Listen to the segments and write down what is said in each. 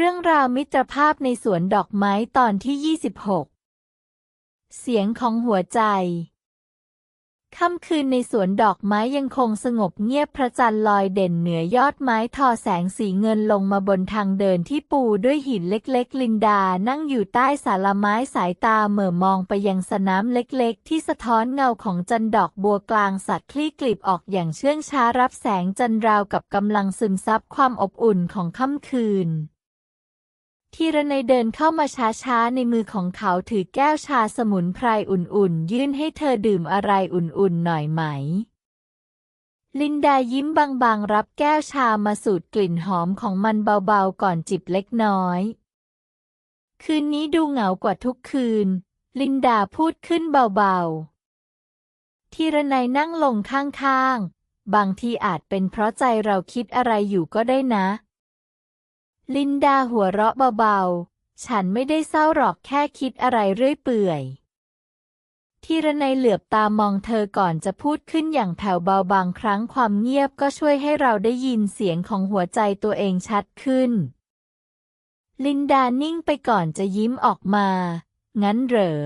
เรื่องราวมิตรภาพในสวนดอกไม้ตอนที่ 26 เสียงของหัวใจ ค่ำคืนในสวนดอกไม้ยังคงสงบเงียบพระจันทร์ลอยเด่นเหนือยอดไม้ทอแสงสีเงินลงมาบนทางเดินที่ปูด้วยหินเล็กๆ ลินดานั่งอยู่ใต้สาลไม้สายตาเหม่อมองไปยังสนามเล็กๆ ที่สะท้อนเงาของจันดอกบัวกลางสัตว์คลี่กลีบออกอย่างเชื่องช้ารับแสงจันราวกับกำลังซึมซับความอบอุ่นของค่ำคืน ทีระในยเดินเข้ามาช้าๆ ในมือของเขาถือแก้วชาสมุนไพรอุ่นๆ ยื่นให้เธอดื่มอะไรอุ่นๆ หน่อยไหม ลินดายิ้มบางๆ รับแก้วชามาสูดกลิ่นหอมของมันเบาๆ ก่อนจิบเล็กน้อย คืนนี้ดูเหงากว่าทุกคืน ลินดาพูดขึ้นเบาๆ ทีระในยนั่งลงข้างๆ บางทีอาจเป็นเพราะใจเราคิดอะไรอยู่ก็ได้นะ ลินดาหัวเราะเบาๆ ฉันไม่ได้เศร้าหรอกแค่คิดอะไรเรื่อยเปื่อยทีระในยเหลือบตามองเธอก่อนจะพูดขึ้นอย่างแผ่วเบาบางครั้งความเงียบก็ช่วยให้เราได้ยินเสียงของหัวใจตัวเองชัดขึ้น ลินดานิ่งไปก่อนจะยิ้มออกมา งั้นเหรอ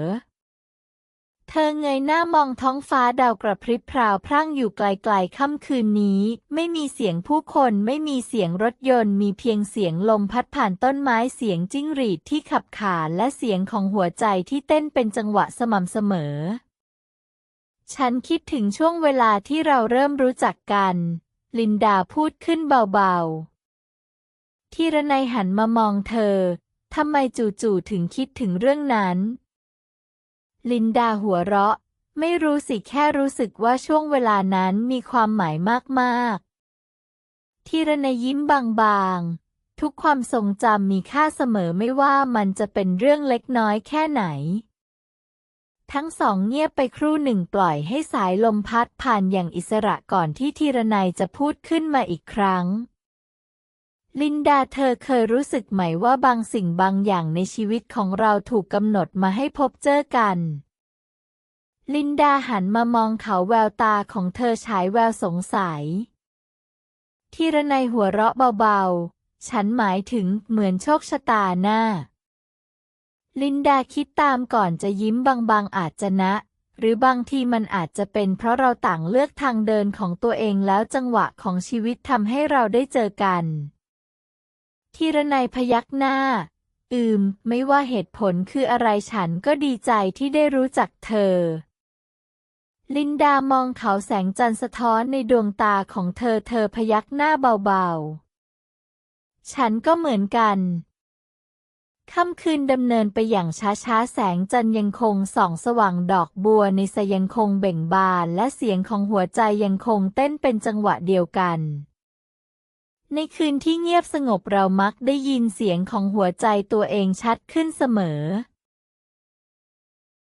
เธอเงยหน้ามองท้องฟ้าดาวกระพริบพราวพรั่งอยู่ไกลๆค่ำคืนนี้ ไม่มีเสียงผู้คนไม่มีเสียงรถยนต์ มีเพียงเสียงลมพัดผ่านต้นไม้เสียงจิ้งหรีดที่ขับขานและเสียงของหัวใจที่เต้นเป็นจังหวะสม่ำเสมอ ฉันคิดถึงช่วงเวลาที่เราเริ่มรู้จักกัน ลินดาพูดขึ้นเบาๆ ทีระในยหันมามองเธอทำไมจู่ๆถึงคิดถึงเรื่องนั้น ลินดาหัวเราะ ไม่รู้สิแค่รู้สึกว่าช่วงเวลานั้นมีความหมายมากๆทีระนยยิ้มบางๆ ทุกความทรงจำมีค่าเสมอไม่ว่ามันจะเป็นเรื่องเล็กน้อยแค่ไหน ทั้งสองเงียบไปครู่หนึ่งปล่อยให้สายลมพัดผ่านอย่างอิสระก่อนที่ทีระนัยจะพูดขึ้นมาอีกครั้ง ลินดาเธอเคยรู้สึกไหมว่าบางสิ่งบางอย่างในชีวิตของเราถูกกำหนดมาให้พบเจอกัน ลินดาหันมามองเขาแววตาของเธอฉายแววสงสัย ทีระนัยหัวเราะเบาๆ ฉันหมายถึงเหมือนโชคชะตาหน้า ลินดาคิดตามก่อนจะยิ้มบางๆอาจจะนะ หรือบางทีมันอาจจะเป็นเพราะเราต่างเลือกทางเดินของตัวเองแล้วจังหวะของชีวิตทำให้เราได้เจอกัน ทีระนัยพยักหน้า อืม ไม่ว่าเหตุผลคืออะไรฉันก็ดีใจที่ได้รู้จักเธอ ลินดามองเขาแสงจันทร์สะท้อนในดวงตาของเธอเธอพยักหน้าเบาๆ ฉันก็เหมือนกันค่ำคืนดำเนินไปอย่างช้าๆ แสงจันทร์ยังคงส่องสว่างดอกบัวในสยยังคงเบ่งบานและเสียงของหัวใจยังคงเต้นเป็นจังหวะเดียวกัน ในคืนที่เงียบสงบเรามักได้ยินเสียงของหัวใจตัวเองชัดขึ้นเสมอ